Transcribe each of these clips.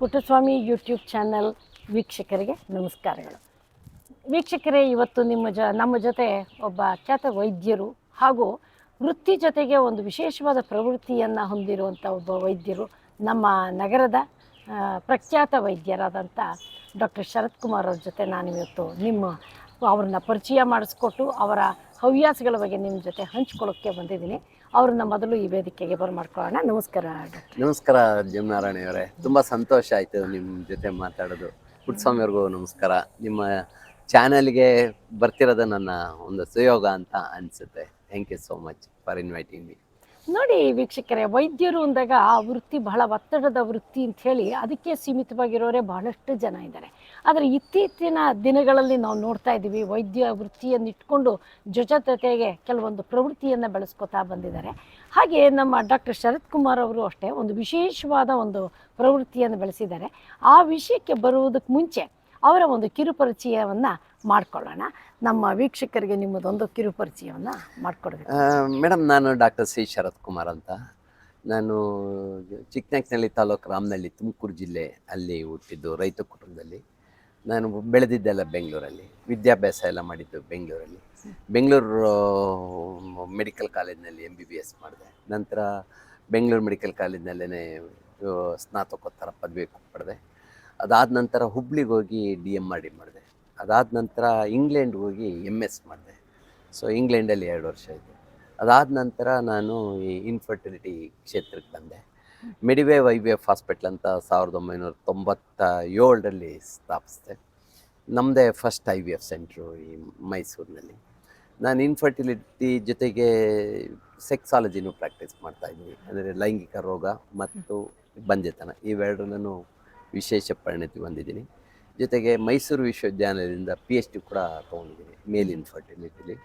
Puttaswamy YouTube channel ವೀಕ್ಷಕರಿಗೆ ನಮಸ್ಕಾರಗಳು. ವೀಕ್ಷಕರೇ, ಇವತ್ತು ನಿಮ್ಮ ಜ, ನಮ್ಮ ಜೊತೆ ಒಬ್ಬ ಖ್ಯಾತ ವೈದ್ಯರು ಹಾಗೂ ವೃತ್ತಿ ಜೊತೆಗೆ ಒಂದು ವಿಶೇಷವಾದ ಪ್ರವೃತ್ತಿಯನ್ನು ಹೊಂದಿರುವಂಥ ಒಬ್ಬ ವೈದ್ಯರು ನಮ್ಮ ನಗರದ ಪ್ರಖ್ಯಾತ ವೈದ್ಯರಾದಂಥ ಡಾಕ್ಟರ್ ಶರತ್ ಕುಮಾರ್ ಅವ್ರ ಜೊತೆ ನಾನು ಇವತ್ತು ನಿಮ್ಮ ಅವ್ರನ್ನ ಪರಿಚಯ ಮಾಡಿಸ್ಕೊಟ್ಟು ಅವರ ಹವ್ಯಾಸಗಳ ಬಗ್ಗೆ ನಿಮ್ಮ ಜೊತೆ ಹಂಚ್ಕೊಳ್ಳೋಕ್ಕೆ ಬಂದಿದ್ದೀನಿ. ಅವ್ರನ್ನ ಮೊದಲು ಈ ವೇದಿಕೆಗೆ ಬರಮಾಡ್ಕೊಳ್ಳೋಣ ನಮಸ್ಕಾರ ಡಾಕ್ಟರ್. ನಮಸ್ಕಾರ ಜಮನಾರಾಯಣ ಅವರೇ. ತುಂಬಾ ಸಂತೋಷ ಆಯ್ತು ನಿಮ್ಮ ಜೊತೆ ಮಾತಾಡೋದು. ಪುಟ್ಟಸ್ವಾಮಿ ಅವ್ರಿಗೂ ನಮಸ್ಕಾರ. ನಿಮ್ಮ ಚಾನೆಲ್ಗೆ ಬರ್ತಿರೋದು ನನ್ನ ಒಂದು ಸುಯೋಗ ಅಂತ ಅನ್ಸುತ್ತೆ. Thank you so much for inviting me ನೋಡಿ ವೀಕ್ಷಕರೇ ವೈದ್ಯರು ಅಂದಾಗ ಆ ವೃತ್ತಿ ಬಹಳ ಒತ್ತಡದ ವೃತ್ತಿ ಅಂತ ಹೇಳಿ ಅದಕ್ಕೆ ಸೀಮಿತವಾಗಿರೋರೇ ಬಹಳಷ್ಟು ಜನ ಇದ್ದಾರೆ. ಆದರೆ ಇತ್ತೀಚಿನ ದಿನಗಳಲ್ಲಿ ನಾವು ನೋಡ್ತಾ ಇದ್ದೀವಿ, ವೈದ್ಯ ವೃತ್ತಿಯನ್ನು ಇಟ್ಕೊಂಡು ಜೊತೆಗೆ ಕೆಲವೊಂದು ಪ್ರವೃತ್ತಿಯನ್ನು ಬೆಳೆಸ್ಕೊತಾ ಬಂದಿದ್ದಾರೆ. ಹಾಗೆ ನಮ್ಮ ಡಾಕ್ಟರ್ ಶರತ್ ಕುಮಾರ್ ಅವರು ಅಷ್ಟೇ ಒಂದು ವಿಶೇಷವಾದ ಒಂದು ಪ್ರವೃತ್ತಿಯನ್ನು ಬೆಳೆಸಿದ್ದಾರೆ. ಆ ವಿಷಯಕ್ಕೆ ಬರುವುದಕ್ಕೆ ಮುಂಚೆ ಅವರ ಒಂದು ಕಿರುಪರಿಚಯವನ್ನು ಮಾಡಿಕೊಳ್ಳೋಣ. ನಮ್ಮ ವೀಕ್ಷಕರಿಗೆ ನಿಮ್ಮದೊಂದು ಕಿರುಪರಿಚಯವನ್ನು ಮಾಡಿಕೊಡ್ಬೇಕು. ಮೇಡಮ್ ನಾನು ಡಾಕ್ಟರ್ ಸಿ ಶರತ್ ಕುಮಾರ್ ಅಂತ. ನಾನು ಚಿಕ್ಕನಾಕ್ನಳ್ಳಿ ತಾಲೂಕು ರಾಮನಹಳ್ಳಿ ತುಮಕೂರು ಜಿಲ್ಲೆ ಅಲ್ಲಿ ಹುಟ್ಟಿದ್ದು, ರೈತ ಕುಟುಂಬದಲ್ಲಿ. ನಾನು ಬೆಳೆದಿದ್ದೆಲ್ಲ ಬೆಂಗಳೂರಲ್ಲಿ. ವಿದ್ಯಾಭ್ಯಾಸ ಎಲ್ಲ ಮಾಡಿದ್ದು ಬೆಂಗಳೂರಲ್ಲಿ. ಬೆಂಗಳೂರು ಮೆಡಿಕಲ್ ಕಾಲೇಜಿನಲ್ಲಿ ಎಂ ಬಿ ಬಿ ಎಸ್ ಮಾಡಿದೆ. ನಂತರ ಬೆಂಗಳೂರು ಮೆಡಿಕಲ್ ಕಾಲೇಜಿನಲ್ಲೇ ಸ್ನಾತಕೋತ್ತರ ಪದವಿ ಪಡೆದೆ. ಅದಾದ ನಂತರ ಹುಬ್ಳಿಗೆ ಹೋಗಿ ಡಿ ಎಂ ಆರ್ ಡಿ ಮಾಡಿದೆ. ಅದಾದ ನಂತರ ಇಂಗ್ಲೆಂಡ್ಗೆ ಹೋಗಿ ಎಂ ಎಸ್ ಮಾಡಿದೆ. ಸೊ, ಇಂಗ್ಲೆಂಡಲ್ಲಿ ಎರಡು ವರ್ಷ ಇದ್ದೆ ಅದಾದ ನಂತರ ನಾನು ಈ ಇನ್ಫರ್ಟಿಲಿಟಿ ಕ್ಷೇತ್ರಕ್ಕೆ ಬಂದೆ. Medivave Y V F hospital ಅಂತ ಸಾವಿರದ ಒಂಬೈನೂರ ತೊಂಬತ್ತ ಏಳರಲ್ಲಿ ಸ್ಥಾಪಿಸಿದೆ. ನಮ್ಮದೇ first I V F centre ಈ ಮೈಸೂರಿನಲ್ಲಿ. ನಾನು ಇನ್ಫರ್ಟಿಲಿಟಿ ಜೊತೆಗೆ ಸೆಕ್ಸಾಲಜಿನೂ ಪ್ರಾಕ್ಟೀಸ್ ಮಾಡ್ತಾಯಿದ್ದೀನಿ ಅಂದರೆ ಲೈಂಗಿಕ ರೋಗ ಮತ್ತು ಬಂಜೆತನ, ಇವೆರಡನ್ನೂ ವಿಶೇಷ ಪರಿಣತಿ ಹೊಂದಿದ್ದೀನಿ. ಜೊತೆಗೆ ಮೈಸೂರು ವಿಶ್ವವಿದ್ಯಾನಿಲಯದಿಂದ ಪಿ ಎಚ್ ಡಿ ಕೂಡ ತೊಗೊಂಡಿದ್ದೀನಿ, ಮೇಲ್ ಇನ್ಫರ್ಟಿಲಿಟಿಲಿ.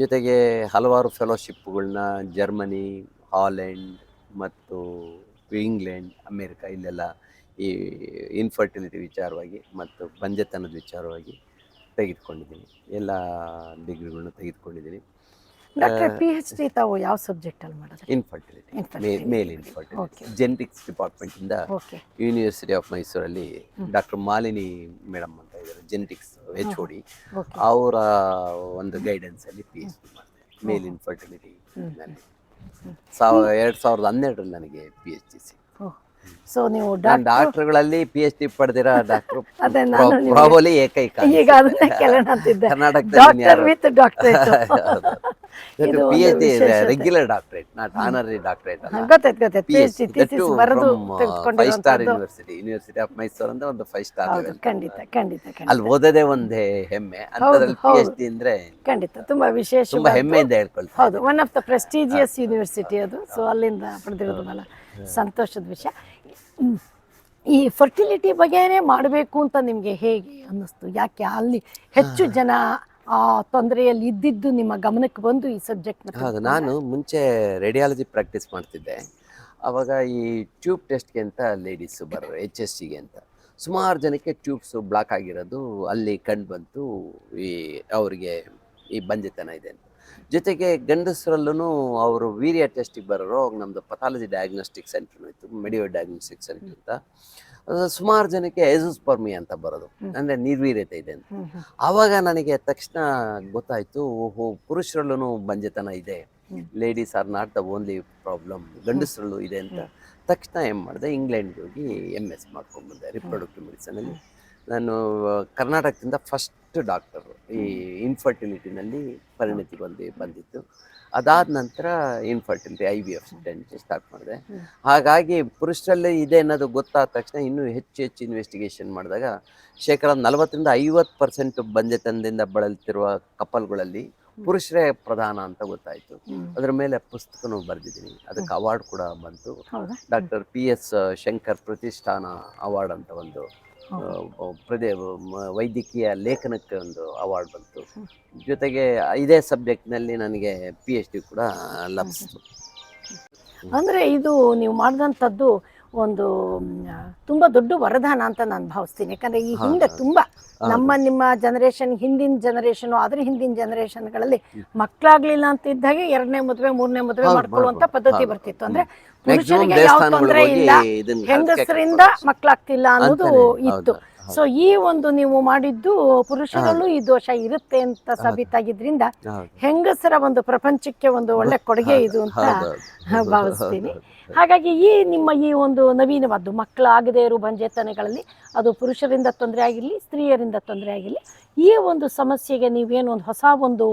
ಜೊತೆಗೆ ಹಲವಾರು ಫೆಲೋಶಿಪ್ಗಳನ್ನ ಜರ್ಮನಿ, ಹಾಲೆಂಡ್ ಮತ್ತು ಇಂಗ್ಲೆಂಡ್ ಅಮೇರಿಕಾ ಇಲ್ಲೆಲ್ಲ ಈ ಇನ್ಫರ್ಟಿಲಿಟಿ ವಿಚಾರವಾಗಿ ಮತ್ತು ಬಂಜೆತನದ ವಿಚಾರವಾಗಿ ತೆಗೆದುಕೊಂಡಿದ್ದೀನಿ. ಎಲ್ಲ ಡಿಗ್ರಿಗಳನ್ನ ತೆಗೆದುಕೊಂಡಿದ್ದೀನಿ. ಡಾಕ್ಟರ್ ಪಿ ಎಚ್ ಡಿ ತಾವು ಯಾವ ಸಬ್ಜೆಕ್ಟಲ್ಲಿ ಮಾಡಿದ್ರೆ? ಇನ್ಫರ್ಟಿಲಿಟಿ ಮೇಲ್. ಇನ್ಫರ್ಟಿಲಿಟಿ ಜೆನೆಟಿಕ್ಸ್ ಡಿಪಾರ್ಟ್ಮೆಂಟಿಂದ ಇಂದ ಯೂನಿವರ್ಸಿಟಿ ಆಫ್ ಮೈಸೂರಲ್ಲಿ ಡಾಕ್ಟರ್ ಮಾಲಿನಿ ಮೇಡಮ್ ಅಂತ ಇದ್ದಾರೆ ಜೆನೆಟಿಕ್ಸ್ ಎಚ್ ಒ ಡಿ ಅವರ ಒಂದು ಗೈಡೆನ್ಸಲ್ಲಿ ಪಿ ಎಚ್ ಡಿ ಮಾಡಿದೆ ಮೇಲ್ ಇನ್ಫರ್ಟಿಲಿಟಿ ಸಾವ ಎರಡು ಸಾವಿರದ ಹನ್ನೆರಡರಲ್ಲಿ ನನಗೆ ಪಿ ಎಚ್ ಡಿ ಸಿ. ಸೊ ನೀವು ಡಾಕ್ಟರ್ ಡಾಕ್ಟರ್ಗಳಲ್ಲಿ ಪಿ ಎಚ್ ಡಿ ಪಡೆದಿರೋ ಡಾಕ್ಟರ್ ಅದೇ ನಾನು ಪ್ರಾಬಲಿ ಏಕೈಕ. ಈಗ ಅದನ್ನ ಕೇಳೋಣ ಅಂತಿದ್ದೆ ಡಾಕ್ಟರ್ ವಿತ್ ಡಾಕ್ಟರೇಟ್ ಇದು P H D regular doctorate not honorary doctorate ಗೊತ್ತಾಯ್ತು ಗೊತ್ತಾಯ್ತು. ಪಿ ಎಚ್ ಡಿ ಥೀಸಿಸ್ ಬರೆದು five star university university of Mysuru ಅಂತ ಒಂದು ಫೈವ್ ಸ್ಟಾರ್ ಖಂಡಿತ ಖಂಡಿತ ಅಲ್ಲಿ ಓದೋದೇ ಒಂದೇ ಹೆಮ್ಮೆ. ಅಂತದ್ರಲ್ಲಿ ಪಿ ಎಚ್ ಡಿ ಅಂದ್ರೆ ಖಂಡಿತ ತುಂಬಾ ವಿಶೇಷ ತುಂಬಾ ಹೆಮ್ಮೆಯಿಂದ ಹೇಳ್ಕೊಳ್ತೀನಿ ಹೌದು one of the prestigious university ಅದು. ಸೊ ಅಲ್ಲಿಂದ ಪಡೆದಿರೋದು ಸಂತೋಷದ ವಿಷಯ. ಈ ಫರ್ಟಿಲಿಟಿ ಬಗ್ಗೆನೇ ಮಾಡಬೇಕು ಅಂತ ನಿಮಗೆ ಹೇಗೆ ಅನ್ನಿಸ್ತು? ಯಾಕೆ ಅಲ್ಲಿ ಹೆಚ್ಚು ಜನ ಆ ತೊಂದರೆಯಲ್ಲಿ ಇದ್ದಿದ್ದು ನಿಮ್ಮ ಗಮನಕ್ಕೆ ಬಂದು ಈ ಸಬ್ಜೆಕ್ಟ್ ಹೌದು ನಾನು ಮುಂಚೆ ರೇಡಿಯಾಲಜಿ ಪ್ರಾಕ್ಟೀಸ್ ಮಾಡ್ತಿದ್ದೆ. ಅವಾಗ ಈ ಟ್ಯೂಬ್ ಟೆಸ್ಟ್ಗೆ ಅಂತ ಲೇಡೀಸು ಬರೋರು ಎಚ್ ಎಸ್ ಸಿಗೆ ಅಂತ. ಸುಮಾರು ಜನಕ್ಕೆ ಟ್ಯೂಬ್ಸು ಬ್ಲಾಕ್ ಆಗಿರೋದು ಅಲ್ಲಿ ಕಂಡು ಬಂತು ಈ ಅವರಿಗೆ ಈ ಬಂಜೆತನ ಇದೆ ಅಂತ. ಜೊತೆಗೆ ಗಂಡಸರಲ್ಲೂ ಅವರು ವೀರ್ಯ ಟೆಸ್ಟಿಗೆ ಬರೋರು ಅವಾಗ ನಮ್ಮದು ಪಥಾಲಜಿ ಡಯಾಗ್ನೋಸ್ಟಿಕ್ ಸೆಂಟರ್ ಇತ್ತು ಮೆಡಿಯೋ ಡಯಾಗ್ನೋಸ್ಟಿಕ್ ಸೆಂಟರ್ ಅಂತ. ಸುಮಾರು ಜನಕ್ಕೆ ಎಸುಸ್ಪರ್ಮಿ ಅಂತ ಬರೋದು. ಅಂದರೆ ನಿರ್ವೀರ್ಯತೆ ಇದೆ ಅಂತ. ಆವಾಗ ನನಗೆ ತಕ್ಷಣ ಗೊತ್ತಾಯ್ತು ಓಹೋ ಪುರುಷರಲ್ಲೂ ಬಂಜೆತನ ಇದೆ. Ladies are not the only problem ಗಂಡಸರಲ್ಲೂ ಇದೆ ಅಂತ. ತಕ್ಷಣ ಏನು ಮಾಡಿದೆ ಇಂಗ್ಲೆಂಡ್ಗೆ ಹೋಗಿ ಎಂ ಎಸ್ ಮಾಡ್ಕೊಂಡ್ಬಂದೆ ರಿಪ್ರೊಡಕ್ಟಿವ್ ಮೆಡಿಸನಲ್ಲಿ ನಾನು ಕರ್ನಾಟಕದಿಂದ ಫಸ್ಟ್ ಡಾಕ್ಟರ್ ಈ ಇನ್ಫರ್ಟಿಲಿಟಿನಲ್ಲಿ ಪರಿಣತಿ ಬಂದು ಬಂದಿತ್ತು. ಅದಾದ ನಂತರ infertility I V F start ಮಾಡಿದೆ. ಹಾಗಾಗಿ ಪುರುಷರಲ್ಲಿ ಇದೆ ಅನ್ನೋದು ಗೊತ್ತಾದ ತಕ್ಷಣ ಇನ್ನೂ ಹೆಚ್ಚು ಹೆಚ್ಚು ಇನ್ವೆಸ್ಟಿಗೇಷನ್ ಮಾಡಿದಾಗ ಶೇಕಡ ನಲವತ್ತರಿಂದ ಐವತ್ತು ಪರ್ಸೆಂಟ್ ಬಂಜೆತನದಿಂದ ಬಳಲ್ತಿರುವ ಕಪಲ್ಗಳಲ್ಲಿ ಪುರುಷರೇ ಪ್ರಧಾನ ಅಂತ ಗೊತ್ತಾಯಿತು. ಅದರ ಮೇಲೆ ಪುಸ್ತಕನೂ ಬರೆದಿದ್ದೀನಿ. ಅದಕ್ಕೆ ಅವಾರ್ಡ್ ಕೂಡ ಬಂತು. ಡಾಕ್ಟರ್ ಪಿ ಎಸ್ ಶಂಕರ್ ಪ್ರತಿಷ್ಠಾನ ಅವಾರ್ಡ್ ಅಂತ ಒಂದು ಪ್ರದೇ ವೈದ್ಯಕೀಯ ಲೇಖನಕ್ಕೆ ಒಂದು ಅವಾರ್ಡ್ ಬಂತು. ಜೊತೆಗೆ ಇದೇ ಸಬ್ಜೆಕ್ಟ್ನಲ್ಲಿ ನನಗೆ ಪಿ ಎಚ್ ಡಿ ಕೂಡ ಲಭಿಸಿತು. ಅಂದರೆ ಇದು ನೀವು ಮಾಡಿದಂಥದ್ದು ಒಂದು ತುಂಬ ದೊಡ್ಡ ವರದಾನ ಅಂತ ನಾನು ಭಾವಿಸ್ತೀನಿ. ಯಾಕಂದ್ರೆ ಈ ಹಿಂದೆ ತುಂಬಾ ನಮ್ಮ ನಿಮ್ಮ ಜನರೇಷನ್ ಹಿಂದಿನ ಜನರೇಷನ್ ಅದ್ರ ಹಿಂದಿನ ಜನರೇಷನ್ಗಳಲ್ಲಿ ಮಕ್ಕಳಾಗ್ಲಿಲ್ಲ ಅಂತ ಇದ್ದಾಗೆ ಎರಡನೇ ಮದುವೆ ಮೂರನೇ ಮದುವೆ ಮಾಡ್ಕೊಳ್ಳುವಂತ ಪದ್ಧತಿ ಬರ್ತಿತ್ತು. ಅಂದ್ರೆ ಪುರುಷರಿಗೆ ಯಾವ ತೊಂದರೆ ಇಲ್ಲ. ಹೆಂಗಸರಿಂದ ಮಕ್ಕಳಾಗ್ತಿಲ್ಲ ಅನ್ನೋದು ಇತ್ತು. ಸೊ ಈ ಒಂದು ನೀವು ಮಾಡಿದ್ದು ಪುರುಷರಲ್ಲೂ ಈ ದೋಷ ಇರುತ್ತೆ ಅಂತ ಸಾಬೀತಾಗಿದ್ರಿಂದ. ಹೆಂಗಸರ ಒಂದು ಪ್ರಪಂಚಕ್ಕೆ ಒಂದು ಒಳ್ಳೆ ಕೊಡುಗೆ ಇದು ಅಂತ ಭಾವಿಸ್ತೀನಿ. ಹಾಗಾಗಿ ಈ ನಿಮ್ಮ ಈ ಒಂದು ನವೀನವಾದ್ದು ಮಕ್ಕಳಾಗದೇ ಇರೋ ಬಂಜೆತನಗಳಲ್ಲಿ ಅದು ಪುರುಷರಿಂದ ತೊಂದರೆ ಆಗಿರಲಿ ಸ್ತ್ರೀಯರಿಂದ ತೊಂದರೆ ಆಗಿರಲಿ ಈ ಒಂದು ಸಮಸ್ಯೆಗೆ ನೀವೇನು ಒಂದು ಹೊಸ ಒಂದು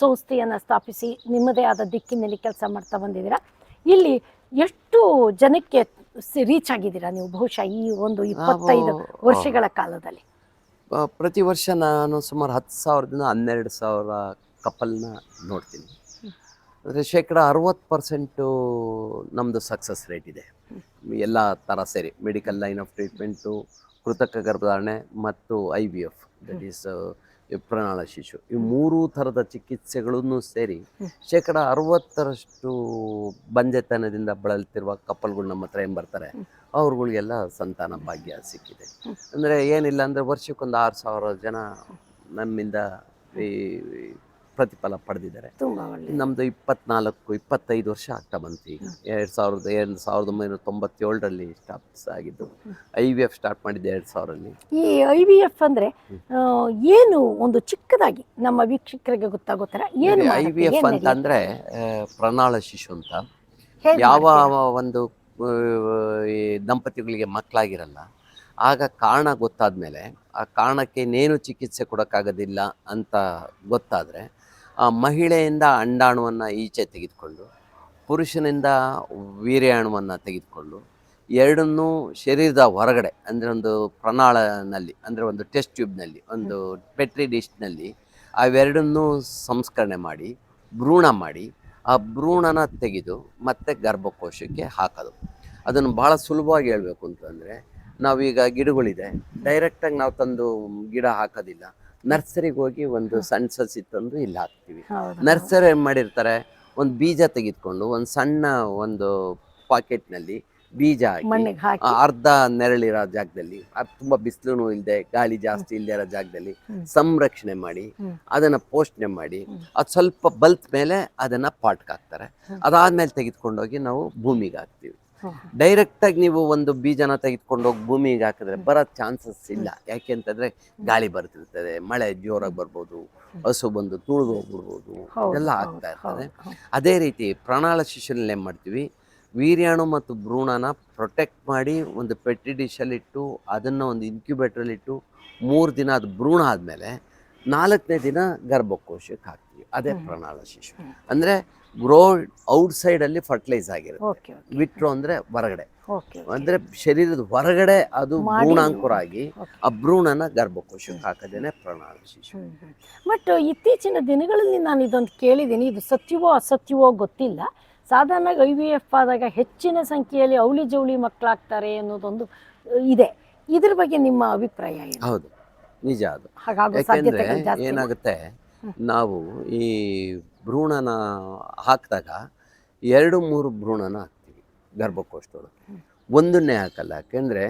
ಸಂಸ್ಥೆಯನ್ನು ಸ್ಥಾಪಿಸಿ ನಿಮ್ಮದೇ ಆದ ದಿಕ್ಕಿನಲ್ಲಿ ಕೆಲಸ ಮಾಡ್ತಾ ಬಂದಿದ್ದೀರಾ? ಇಲ್ಲಿ ಎಷ್ಟು ಜನಕ್ಕೆ ರೀಚ್ ಆಗಿದ್ದೀರಾ ನೀವು? ಬಹುಶಃ ಈ ಒಂದು ಇಪ್ಪತ್ತೈದು ವರ್ಷಗಳ ಕಾಲದಲ್ಲಿ. ಪ್ರತಿ ವರ್ಷ ನಾನು ಸುಮಾರು ಹತ್ತು ಸಾವಿರದಿಂದ ಹನ್ನೆರಡು ಸಾವಿರ ಕಪಲ್ನ ನೋಡ್ತೀನಿ. ಅಂದರೆ ಶೇಕಡ ಅರವತ್ತು ಪರ್ಸೆಂಟು ನಮ್ಮದು ಸಕ್ಸಸ್ ರೇಟ್ ಇದೆ. ಎಲ್ಲ ಥರ ಸೇರಿ ಮೆಡಿಕಲ್ ಲೈನ್ ಆಫ್ ಟ್ರೀಟ್ಮೆಂಟು ಕೃತಕ ಗರ್ಭಧಾರಣೆ ಮತ್ತು I V F that is ಪ್ರಣಾಳ ಶಿಶು. ಈ ಮೂರೂ ಥರದ ಚಿಕಿತ್ಸೆಗಳನ್ನು ಸೇರಿ ಶೇಕಡ ಅರವತ್ತರಷ್ಟು ಬಂಜೆತನದಿಂದ ಬಳಲ್ತಿರುವ ಕಪ್ಪಲ್ಗಳು ನಮ್ಮ ಹತ್ರ ಏನು ಬರ್ತಾರೆ? ಅವ್ರುಗಳಿಗೆಲ್ಲ ಸಂತಾನ ಭಾಗ್ಯ ಸಿಕ್ಕಿದೆ. ಅಂದರೆ ಏನಿಲ್ಲ ಅಂದರೆ ವರ್ಷಕ್ಕೊಂದು ಆರು ಸಾವಿರ ಜನ ನಮ್ಮಿಂದ ಈ ಪ್ರತಿಫಲ ಪಡೆದಿದ್ದಾರೆ. ನಮ್ದು ನಮ್ಮದು ಇಪ್ಪತ್ನಾಲ್ಕು ಇಪ್ಪತ್ತೈದು ವರ್ಷ ಆಗ್ತಾ ಬಂತು ಈಗ. ಎರಡು ಸಾವಿರದ ಎರಡು ಸಾವಿರದ ಒಂಬೈನೂರ ತೊಂಬತ್ತೇಳರಲ್ಲಿ ಸ್ಟಾಪ್ಸ್ ಆಗಿದ್ದು. ಐ ವಿ ಎಫ್ ಸ್ಟಾರ್ಟ್ ಮಾಡಿದ್ದೆ ಎರಡು ಸಾವಿರಲ್ಲಿ. ಈ ಐ ವಿ ಎಫ್ ಅಂದ್ರೆ ಏನು ಒಂದು ಚಿಕ್ಕದಾಗಿ ನಮ್ಮ ವೀಕ್ಷಕರಿಗೆ ಗೊತ್ತಾಗೋತರ ಏನು ಐ? ವಿ ಎಫ್ ಏನ್ ಅಂತ ನಡೆಯುತ್ತೆ? ಪ್ರಣಾಳ ಶಿಶು ಅಂತ. ಯಾವ ಒಂದು ಈ ದಂಪತಿಗಳಿಗೆ ಮಕ್ಕಳಾಗಿರಲ್ಲ ಆಗ ಕಾರಣ ಗೊತ್ತಾದ ಮೇಲೆ ಆ ಕಾರಣಕ್ಕೆ ಇನ್ನೇನು ಚಿಕಿತ್ಸೆ ಕೊಡೋಕ್ಕಾಗೋದಿಲ್ಲ ಅಂತ ಗೊತ್ತಾದರೆ ಆ ಮಹಿಳೆಯಿಂದ ಅಂಡಾಣುವನ್ನು ಈಚೆ ತೆಗೆದುಕೊಂಡು, ಪುರುಷನಿಂದ ವೀರ್ಯಾಣುವನ್ನು ತೆಗೆದುಕೊಂಡು, ಎರಡನ್ನೂ ಶರೀರದ ಹೊರಗಡೆ, ಅಂದರೆ ಒಂದು ಪ್ರಣಾಳನಲ್ಲಿ, ಅಂದರೆ ಒಂದು ಟೆಸ್ಟ್ ಟ್ಯೂಬ್ನಲ್ಲಿ, ಒಂದು ಪೆಟ್ರಿ ಡಿಶ್ನಲ್ಲಿ ಅವೆರಡನ್ನೂ ಸಂಸ್ಕರಣೆ ಮಾಡಿ, ಭ್ರೂಣ ಮಾಡಿ, ಆ ಭ್ರೂಣನ ತೆಗೆದು ಮತ್ತೆ ಗರ್ಭಕೋಶಕ್ಕೆ ಹಾಕೋದು. ಅದನ್ನು ಭಾಳ ಸುಲಭವಾಗಿ ಹೇಳಬೇಕು ಅಂತಂದರೆ, ನಾವೀಗ ಗಿಡಗಳಿದೆ ಡೈರೆಕ್ಟಾಗಿ ನಾವು ತಂದು ಗಿಡ ಹಾಕೋದಿಲ್ಲ ನರ್ಸರಿಗೆ ಹೋಗಿ ಒಂದು ಸಣ್ಣ ಸಸಿ ತಂದು ಇಲ್ಲಿ ಹಾಕ್ತೀವಿ. ನರ್ಸರಿ ಏನು ಮಾಡಿರ್ತಾರೆ ಒಂದು ಬೀಜ ತೆಗೆದುಕೊಂಡು ಒಂದು ಸಣ್ಣ ಒಂದು ಪಾಕೆಟ್ನಲ್ಲಿ ಬೀಜ ಹಾಕಿ ಅರ್ಧ ನೆರಳಿರೋ ಜಾಗದಲ್ಲಿ ಅದು ತುಂಬ ಬಿಸಿಲು ಇಲ್ಲದೆ ಗಾಳಿ ಜಾಸ್ತಿ ಇಲ್ಲದೆ ಇರೋ ಜಾಗದಲ್ಲಿ ಸಂರಕ್ಷಣೆ ಮಾಡಿ. ಅದನ್ನ ಪೋಷಣೆ ಮಾಡಿ. ಅದು ಸ್ವಲ್ಪ ಬಲ್ತ್ ಮೇಲೆ ಅದನ್ನ ಪಾಟ್ಗೆ ಹಾಕ್ತಾರೆ. ಅದಾದಮೇಲೆ ಅದಾದ್ಮೇಲೆ ತೆಗೆದುಕೊಂಡೋಗಿ ನಾವು ಭೂಮಿಗೆ ಹಾಕ್ತೀವಿ. ಹ್ಮ್. ಡೈರೆಕ್ಟಾಗಿ ನೀವು ಒಂದು ಬೀಜನ ತೆಗೆದುಕೊಂಡೋಗಿ ಭೂಮಿಗೆ ಹಾಕಿದ್ರೆ ಬರೋ ಚಾನ್ಸಸ್ ಇಲ್ಲ. ಯಾಕೆ ಅಂತಂದ್ರೆ ಗಾಳಿ ಬರ್ತಿರ್ತದೆ ಮಳೆ ಜೋರಾಗಿ ಬರ್ಬೋದು ಹಸು ಬಂದು ತುಳಿದು ಹೋಗ್ಬಿಡ್ಬೋದು ಎಲ್ಲ ಆಗ್ತಾ ಇರ್ತದೆ. ಅದೇ ರೀತಿ ಪ್ರಾಣಾಳ ಶಿಶುನಲ್ಲಿ ಏನು ಮಾಡ್ತೀವಿ? ವೀರ್ಯಾಣು ಮತ್ತು ಭ್ರೂಣನ ಪ್ರೊಟೆಕ್ಟ್ ಮಾಡಿ ಒಂದು ಪೆಟ್ಟಿ ಡಿಶಲ್ಲಿಟ್ಟು ಅದನ್ನು ಒಂದು ಇನ್ಕ್ಯುಬೇಟ್ರಲ್ಲಿಟ್ಟು ಮೂರು ದಿನ ಅದು ಭ್ರೂಣ ಆದಮೇಲೆ ನಾಲ್ಕನೇ ದಿನ ಗರ್ಭಕೋಶಕ್ಕೆ ಹಾಕ್ತೀವಿ. ಅದೇ. ಪ್ರಣಾಳ ಶಿಶು. ಅಂದರೆ ಗ್ರೋ ಔಟ್ಸೈಡಲ್ಲಿ ಫರ್ಟಿಲೈಸ್ ಆಗಿರುತ್ತೆ. ವಿಟ್ರೋ ಅಂದ್ರೆ ಹೊರಗಡೆ. ಅಂದ್ರೆ ಶರೀರದ ಹೊರಗಡೆ ಅದು ಭ್ರೂಣಾಂಕುರ ಆಗಿ. ಆ ಭ್ರೂಣನ ಗರ್ಭಕೋಶಕ್ಕೆ ಹಾಕೋದೇನೆ ಪ್ರಣಾಳ ಶಿಶು. ಬಟ್ ಇತ್ತೀಚಿನ ದಿನಗಳಲ್ಲಿ ನಾನು ಇದೊಂದು ಕೇಳಿದ್ದೀನಿ. ಇದು ಸತ್ಯವೋ ಅಸತ್ಯವೋ ಗೊತ್ತಿಲ್ಲ. ಸಾಧಾರಣ ಐ ವಿ ಎಫ್ ಆದಾಗ ಹೆಚ್ಚಿನ ಸಂಖ್ಯೆಯಲ್ಲಿ ಅವಳಿ ಜವಳಿ ಮಕ್ಕಳಾಗ್ತಾರೆ ಅನ್ನೋದೊಂದು ಇದೆ. ಇದ್ರ ಬಗ್ಗೆ ನಿಮ್ಮ ಅಭಿಪ್ರಾಯ ಹೌದು. ನಿಜ ಅದು. ಯಾಕೆಂದರೆ ಏನಾಗುತ್ತೆ? ನಾವು ಈ ಭ್ರೂಣನ ಹಾಕಿದಾಗ ಎರಡು ಮೂರು ಭ್ರೂಣನ ಹಾಕ್ತೀವಿ ಗರ್ಭಕೋಶದೊಳಗೆ. ಒಂದನ್ನೇ ಹಾಕಲ್ಲ. ಯಾಕೆಂದ್ರೆ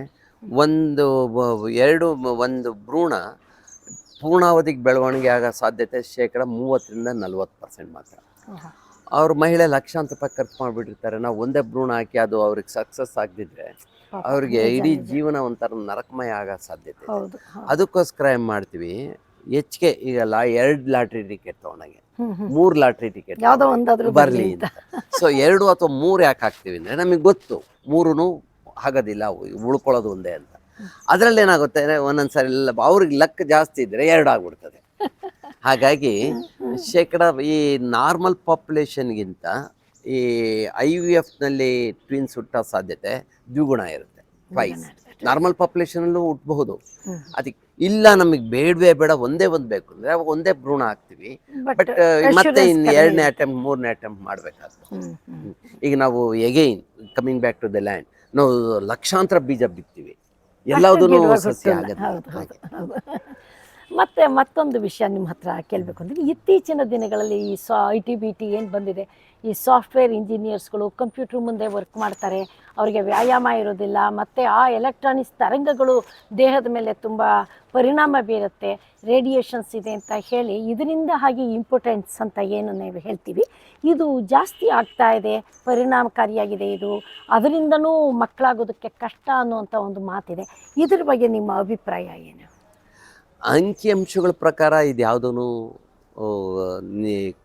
ಒಂದು ಎರಡು ಒಂದು ಭ್ರೂಣ ಪೂರ್ಣಾವಧಿಗೆ ಬೆಳವಣಿಗೆ ಆಗೋ ಸಾಧ್ಯತೆ ಶೇಕಡ ಮೂವತ್ತರಿಂದ ನಲ್ವತ್ತು ಪರ್ಸೆಂಟ್ ಮಾತ್ರ. ಅವ್ರ ಮಹಿಳೆ ಲಕ್ಷಾಂತರ ರೂಪಾಯಿ ಖರ್ಚು ಮಾಡಿಬಿಟ್ಟಿರ್ತಾರೆ. ನಾವು ಒಂದೇ ಭ್ರೂಣ ಹಾಕಿ ಅದು ಅವ್ರಿಗೆ ಸಕ್ಸಸ್ ಆಗದಿದ್ರೆ ಅವ್ರಿಗೆ ಇಡೀ ಜೀವನ ಒಂಥರ ನರಕಮಯ ಆಗೋ ಸಾಧ್ಯತೆ. ಅದಕ್ಕೋಸ್ಕರ ಏನು ಮಾಡ್ತೀವಿ ಹೆಚ್ಚಿಗೆ ಈಗಲ್ಲ ಎರಡು ಲಾಟ್ರಿ ಟಿಕೆಟ್ ತಗೊಂಡಂಗೆ. ಮೂರು ಲಾಟ್ರಿ ಟಿಕೆಟ್ ಯಾವುದೋ ಒಂದಾದ್ರೂ ಬರಲಿ ಅಂತ. ಸೊ ಎರಡು ಅಥವಾ ಮೂರು ಯಾಕೆ ಹಾಕ್ತೀವಿ ಅಂದರೆ ನಮಗೆ ಗೊತ್ತು ಮೂರೂ ಆಗೋದಿಲ್ಲ ಉಳ್ಕೊಳ್ಳೋದು ಒಂದೇ ಅಂತ. ಅದರಲ್ಲಿ ಏನಾಗುತ್ತೆ ಅಂದರೆ ಒಂದೊಂದ್ಸರಿ ಎಲ್ಲ ಅವ್ರಿಗೆ ಲಕ್ ಜಾಸ್ತಿ ಇದ್ದರೆ ಎರಡು ಆಗ್ಬಿಡ್ತದೆ. ಹಾಗಾಗಿ ಶೇಕಡ ಈ ನಾರ್ಮಲ್ ಪಾಪ್ಯುಲೇಷನ್ಗಿಂತ ಈ ಐ ವಿ ಎಫ್ನಲ್ಲಿ ಟ್ವಿನ್ಸ್ ಹುಟ್ಟೋ ಸಾಧ್ಯತೆ ದ್ವಿಗುಣ ಇರುತ್ತೆ. ಟ್ವೈಸ್ ನಾರ್ಮಲ್ ಪಾಪ್ಯುಲೇಷನಲ್ಲೂ ಹುಟ್ಟಬಹುದು. ಅದಕ್ಕೆ ಇಲ್ಲ ನಮಗೆ ಬೇಡವೇ ಬೇಡ ಒಂದೇ ಒಂದು ಬೇಕು ಅಂದರೆ ಅವಾಗ ಒಂದೇ ಭ್ರೂಣ ಹಾಕ್ತೀವಿ. ಬಟ್ ಮತ್ತೆ ಇನ್ ಇನ್ನು ಎರಡನೇ. ಅಟೆಂಪ್ಟ್ ಮೂರನೇ ಅಟೆಂಪ್ಟ್ ಮಾಡಬೇಕಾಗ್ತದೆ. ಹ್ಮ್. ಈಗ ನಾವು again coming back to the land ನಾವು ಲಕ್ಷಾಂತರ ಬೀಜ ಬಿತ್ತೀವಿ. ಎಲ್ಲದೂ ಸಸ್ಯ ಹುಟ್ಟಲ್ಲ. ಮತ್ತು ಮತ್ತೊಂದು ವಿಷಯ ನಿಮ್ಮ ಹತ್ರ ಕೇಳಬೇಕು ಅಂದರೆ ಇತ್ತೀಚಿನ ದಿನಗಳಲ್ಲಿ ಈ ಸಾ ಐ ಟಿ ಬಿ ಟಿ ಏನು ಬಂದಿದೆ, ಈ ಸಾಫ್ಟ್ವೇರ್ ಇಂಜಿನಿಯರ್ಸ್ಗಳು ಕಂಪ್ಯೂಟ್ರ್ ಮುಂದೆ ವರ್ಕ್ ಮಾಡ್ತಾರೆ, ಅವರಿಗೆ ವ್ಯಾಯಾಮ ಇರೋದಿಲ್ಲ, ಮತ್ತು ಆ ಎಲೆಕ್ಟ್ರಾನಿಕ್ಸ್ ತರಂಗಗಳು ದೇಹದ ಮೇಲೆ ತುಂಬ ಪರಿಣಾಮ ಬೀರುತ್ತೆ ರೇಡಿಯೇಷನ್ಸ್ ಇದೆ ಅಂತ ಹೇಳಿ ಇದರಿಂದ ಹಾಗೆ ಇಂಪಾರ್ಟೆನ್ಸ್ ಅಂತ ಏನು ನಾವು ಹೇಳ್ತೀವಿ. ಇದು ಜಾಸ್ತಿ ಆಗ್ತಾ ಇದೆ, ಪರಿಣಾಮಕಾರಿಯಾಗಿದೆ ಇದು. ಅದರಿಂದನೂ ಮಕ್ಕಳಾಗೋದಕ್ಕೆ ಕಷ್ಟ ಅನ್ನುವಂಥ ಒಂದು ಮಾತಿದೆ. ಇದ್ರ ಬಗ್ಗೆ ನಿಮ್ಮ ಅಭಿಪ್ರಾಯ ಏನು? ಅಂಕಿಅಂಶಗಳ ಪ್ರಕಾರ ಇದು ಯಾವುದೂ